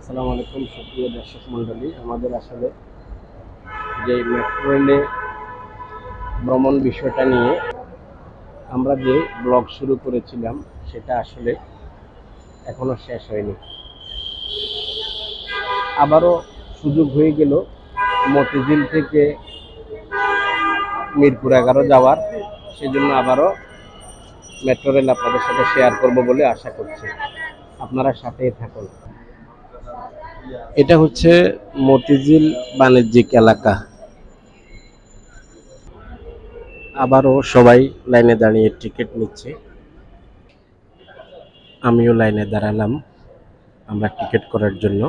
আসসালামু আলাইকুম, সুপ্রিয় দর্শক মণ্ডলী। আমাদের আসলে যে মেট্রো রেলে ভ্রমণ বিষয়টা নিয়ে আমরা যে ব্লগ শুরু করেছিলাম, সেটা আসলে এখনও শেষ হয়নি। আবারও সুযোগ হয়ে গেল মতিঝিল থেকে মিরপুর এগারো যাওয়ার। সেজন্য আবারও মেট্রো রেল আপনাদের সাথে শেয়ার করব বলে আশা করছি। আপনারা সাথেই থাকুন। এটা হচ্ছে মতিঝিল বাণিজ্যিক এলাকা। আবারও সবাই লাইনে দাঁড়িয়ে টিকিট নিচ্ছে। আমিও লাইনে দাঁড়ালাম আমরা টিকিট করার জন্য।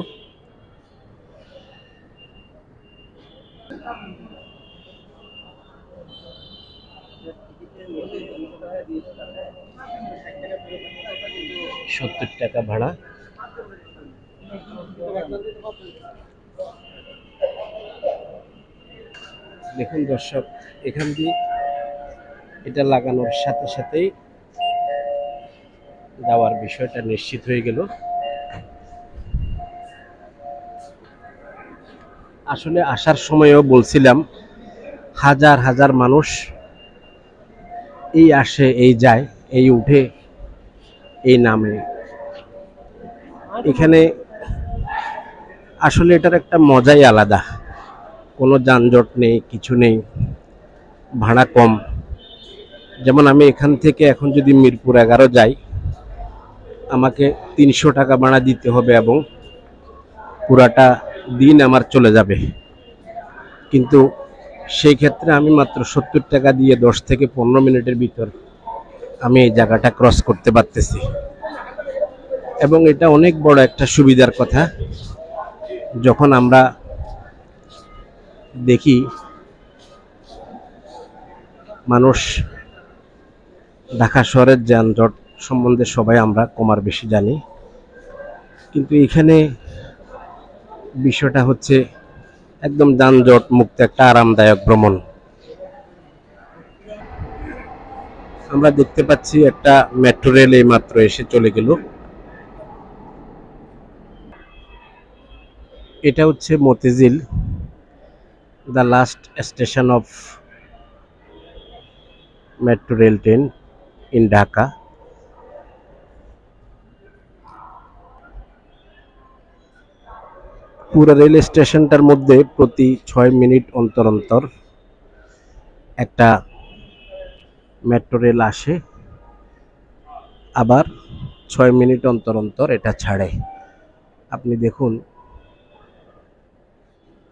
সত্তর টাকা ভাড়া। দেখুন দর্শক, এখান দিয়ে এটা লাগানোর সাথে সাথেই যাওয়ার বিষয়টা নিশ্চিত হয়ে গেল। আসলে আসার সময়ও বলছিলাম, হাজার হাজার মানুষ এই আসে, এই যায়, এই উঠে, এই নামে। এখানে আসলে এটার একটা মজাই আলাদা। কোনো যানজট নেই, কিছু নেই, ভাড়া কম। যেমন আমি এখান থেকে এখন যদি মিরপুর এগারো যাই, আমাকে তিনশো টাকা ভাড়া দিতে হবে এবং পুরাটা দিন আমার চলে যাবে। কিন্তু সেই ক্ষেত্রে আমি মাত্র সত্তর টাকা দিয়ে দশ থেকে পনেরো মিনিটের ভিতর আমি এই জায়গাটা ক্রস করতে পারতেছি। এবং এটা অনেক বড় একটা সুবিধার কথা। যখন আমরা দেখি মানুষ ঢাকা শহরের যানজট সম্বন্ধে সবাই আমরা কমার বেশি জানি, কিন্তু এখানে বিষয়টা হচ্ছে একদম যানজট মুক্ত একটা আরামদায়ক ভ্রমণ। আমরা দেখতে পাচ্ছি একটা মেট্রো রেল এই মাত্র এসে চলে গেল। এটা হচ্ছে Motijheel the last station of metro rail train in Dhaka পুরো রেল স্টেশনটার মধ্যে প্রতি ছয় মিনিট অন্তর অন্তর একটা মেট্রো রেল আসে, আবার ছয় মিনিট অন্তর অন্তর এটা ছাড়ে। আপনি দেখুন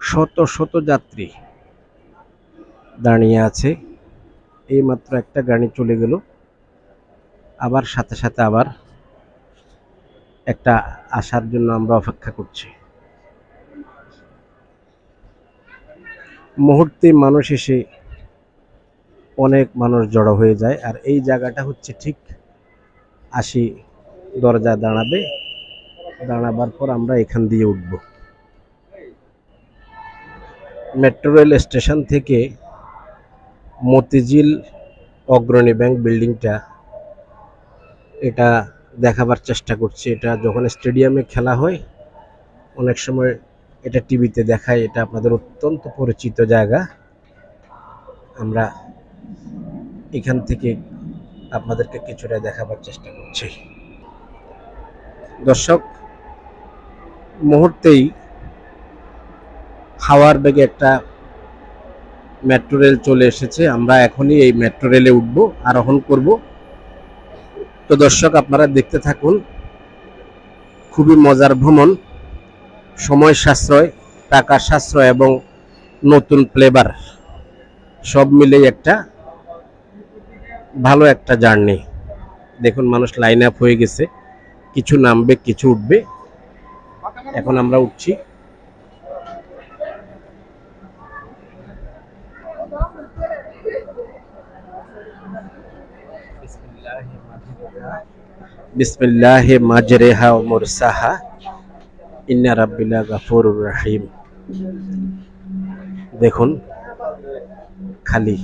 শত শত যাত্রী দাঁড়িয়ে আছে। এই মাত্র একটা গাড়ি চলে গেল। আবার সাথে সাথে আবার একটা আসার জন্য আমরা অপেক্ষা করছি। মুহূর্তে মানুষ এসে অনেক মানুষ জড়ো হয়ে যায় আর এই জায়গাটা হচ্ছে ঠিক আসি দরজা দাঁড়াবে। দাঁড়াবার পর আমরা এখান দিয়ে উঠব। মেট্রো রেল স্টেশন থেকে মতিঝিল অগ্রণী ব্যাংক বিল্ডিংটা এটা দেখাবার চেষ্টা করছি। এটা যখন স্টেডিয়ামে খেলা হয়, অনেক সময় এটা টিভিতে দেখায়। এটা আপনাদের অত্যন্ত পরিচিত জায়গা। আমরা এখান থেকে আপনাদেরকে কিছুটা দেখাবার চেষ্টা করছি। দর্শক, মুহূর্তেই হাওয়ার বেগে একটা মেট্রো রেল চলে এসেছে। আমরা এখনই এই মেট্রো রেলে উঠব, আরোহণ করব। তো দর্শক, আপনারা দেখতে থাকুন, খুবই মজার ভ্রমণ, সময় সাশ্রয়, টাকা সাশ্রয় এবং নতুন ফ্লেভার সব মিলেই একটা ভালো একটা জার্নি দেখুন, মানুষ লাইন আপ হয়ে গেছে, কিছু নামবে, কিছু উঠবে। এখন আমরা উঠছি। বিসমিল্লাহে মাজরেহা ও মুরসাহা। ইন্না রাব্বিলা গাফুরুর রাহিম। দেখুন, খালি।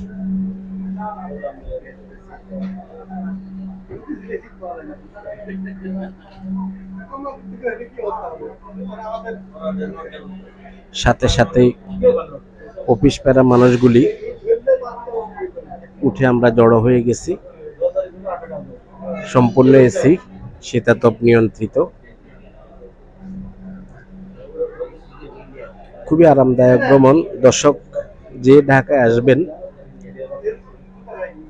সাথে সাথেই অফিস প্যারা মানুষগুলি উঠে আমরা জড়ো হয়ে গেছি। সম্পূর্ণ এসি শীতাতপ নিয়ন্ত্রিত। খুবই আরামদায়ক ভ্রমণ। দর্শক যে ঢাকায় আসবেন,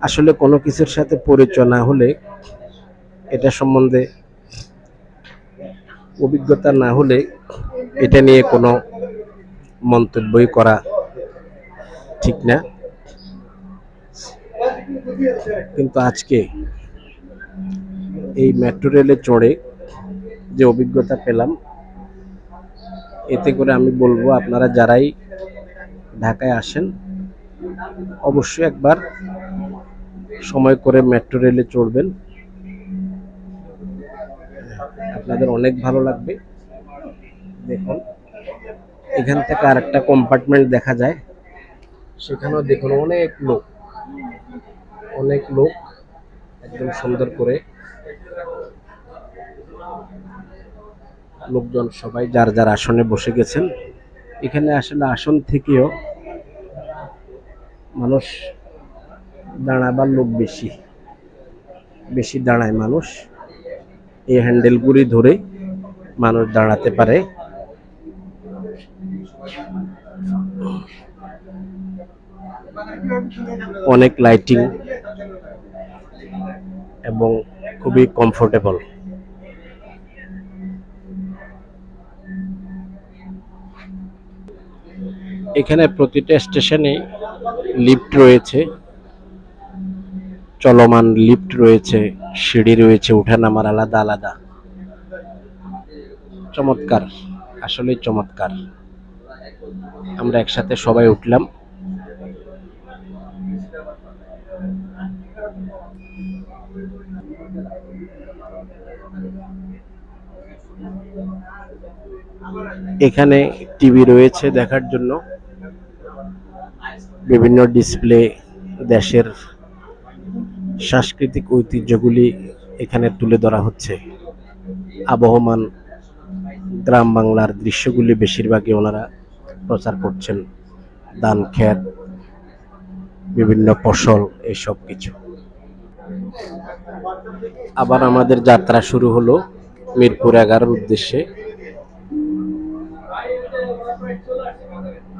আসলে কোনো কিছুর সাথে পরিচয় না হলে, এটা সম্বন্ধে অভিজ্ঞতা না হলে, এটা নিয়ে কোনো মন্তব্যই করা ঠিক না। কিন্তু আজকে এই মেট্রো রেলে চড়ে যে অভিজ্ঞতা পেলাম, এতে করে আমি বলব আপনারা যারাই ঢাকায় আসেন, অবশ্যই একবার সময় করে মেট্রো রেলে চড়বেন। আপনাদের অনেক ভালো লাগবে। দেখুন, এখান থেকে আরেকটা কম্পার্টমেন্ট দেখা যায়। সেখানেও দেখুন অনেক লোক অনেক লোক একদম সুন্দর করে লোকজন সবাই যার যার আসনে বসে গেছেন। এখানে আসলে আসন থেকেও মানুষ দাঁড়াবার লোক বেশি। বেশি দাঁড়ায় মানুষ। এই হ্যান্ডেলগুলি ধরে মানুষ দাঁড়াতে পারে। অনেক লাইটিং এবং খুবই কমফোর্টেবল এখানে প্রতিটা স্টেশনে লিফট রয়েছে। চলমান লিফট রয়েছে, সিঁড়ি রয়েছে উঠা নামার আলাদা আলাদা। চমৎকার আসলে চমৎকার। আমরা একসাথে সবাই উঠলাম। এখানে টিভি রয়েছে দেখার জন্য। বিভিন্ন ডিসপ্লে দেশের সাংস্কৃতিক ঐতিহ্যগুলি এখানে তুলে ধরা হচ্ছে। আবহমান গ্রাম বাংলার দৃশ্যগুলি বেশিরভাগই ওনারা প্রচার করছেন। ধান, ক্ষেত, বিভিন্ন ফসল এইসব কিছু। আবার আমাদের যাত্রা শুরু হলো মিরপুর এগারোর উদ্দেশ্যে।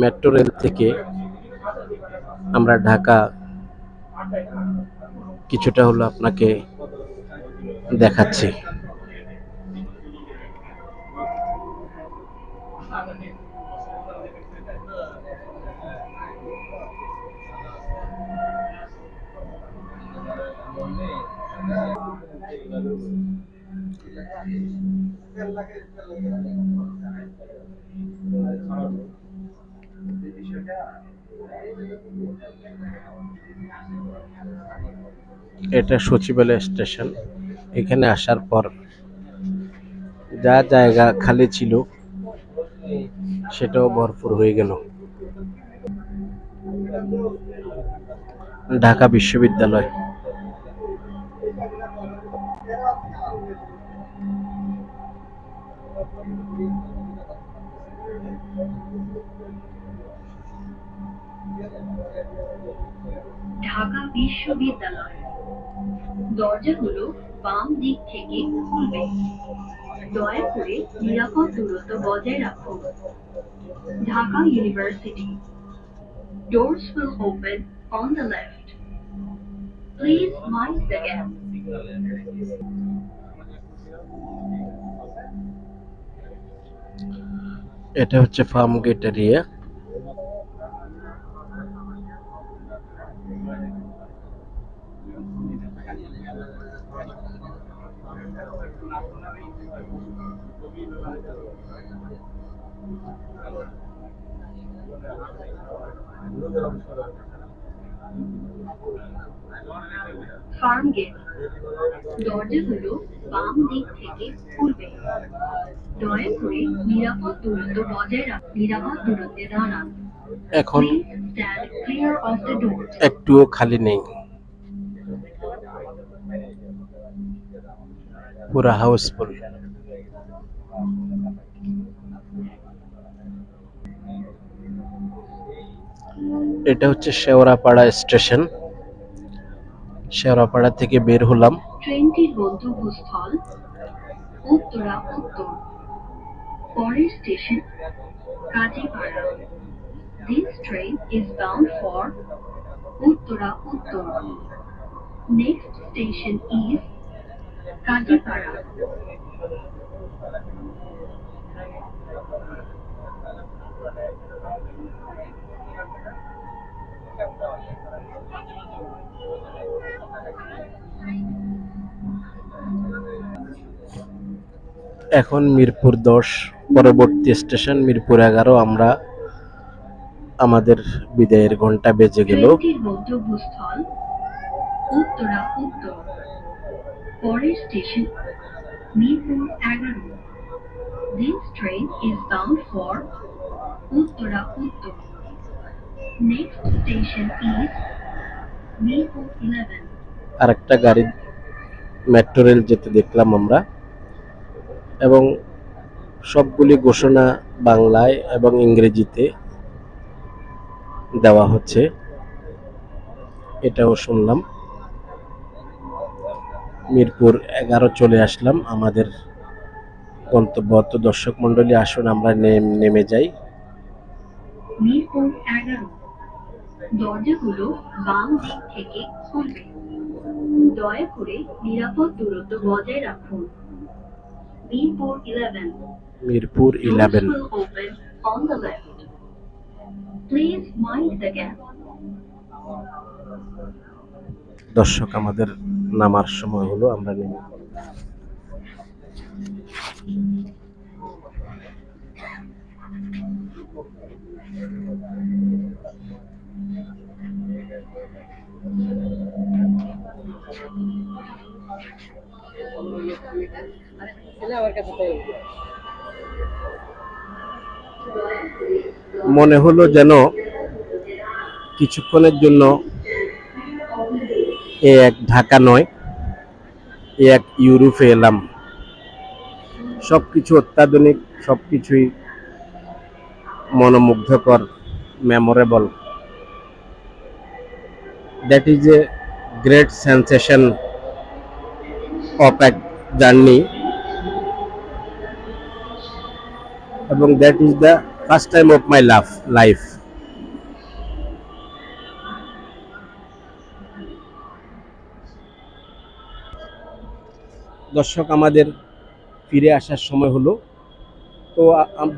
মেট্রো রেল থেকে আমরা ঢাকা কিছুটা হলো আপনাকে দেখাচ্ছি। এটা সচিবালয় স্টেশন। এখানে আসার পর যা জায়গা খালি ছিল, সেটাও ভরপুর হয়ে গেল। ঢাকা বিশ্ববিদ্যালয়। বিশ্ববিদ্যালয় দরজাগুলো বাম দিক থেকে খুলবে দয়া করে নিরাপদ দূরত্ব বজায় রাখুন Dhaka university Doors will open on the left. Please mind the gap. এটা হচ্ছে farm gate area farm gate দরজাগুলো বাম দিক থেকে খুলবে। দয়া করে নিরাপদ দূরত্ব বজায় রাখ নিরাপদ দূরত্বে দাঁড়ান। এখন. একটুও খালি নেই। পুরা হাউসফুল এটা হচ্ছে শেওড়াপাড়া স্টেশন। শেওড়াপাড়া থেকে বের হলাম। ট্রেনটির গন্তব্যস্থল উত্তরা, উত্তর। পরের station Kazipara. This train is bound for Uttara, উত্তর। Next station is কাজীপাড়া এখন মিরপুর দশ পরবর্তী স্টেশন মিরপুর এগারো আমরা আমাদের বিদায়ের ঘণ্টা বেজে গেল। উত্তরা উত্তর। পরের স্টেশন মিরপুর এগারো This train is bound for Uttara উত্তর Next station is Mirpur eleven আরেকটা গাড়ি মেট্রো রেল যেতে দেখলাম আমরা। এবং সবগুলি ঘোষণা বাংলায় এবং ইংরেজিতে দেওয়া হচ্ছে। এটাও শুনলাম। মিরপুর এগারো চলে আসলাম। আমাদের গন্তব্য তো দর্শক মন্ডলী আসুন আমরা নেম- নেমে যাই। মিরপুর এগারো দরজাগুলো বাম দিক থেকে খুলবে। দয়া করে নিরাপদ দূরত্ব বজায় রাখুন। মিরপুর ইলেভেন মিরপুর. দর্শক আমাদের নামার সময় হলো আমরা নেমে মনে হলো যেন কিছুক্ষণের জন্য এ এক ঢাকা নয়, এ এক ইউরোপে এলাম। সব কিছু অত্যাধুনিক সব কিছুই মনোমুগ্ধকর memorable that is a great sensation of এক জার্নি এবং that is the first time of my love life দর্শক আমাদের ফিরে আসার সময় হলো। তো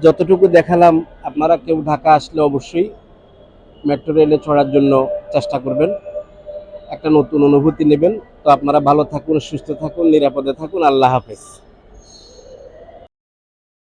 যতটুকু দেখালাম, আপনারা কেউ ঢাকা আসলে অবশ্যই মেট্রো রেলে চড়ার জন্য চেষ্টা করবেন। একটা নতুন অনুভূতি নেবেন। তো আপনারা ভালো থাকুন, সুস্থ থাকুন, নিরাপদে থাকুন। আল্লাহ হাফেজ।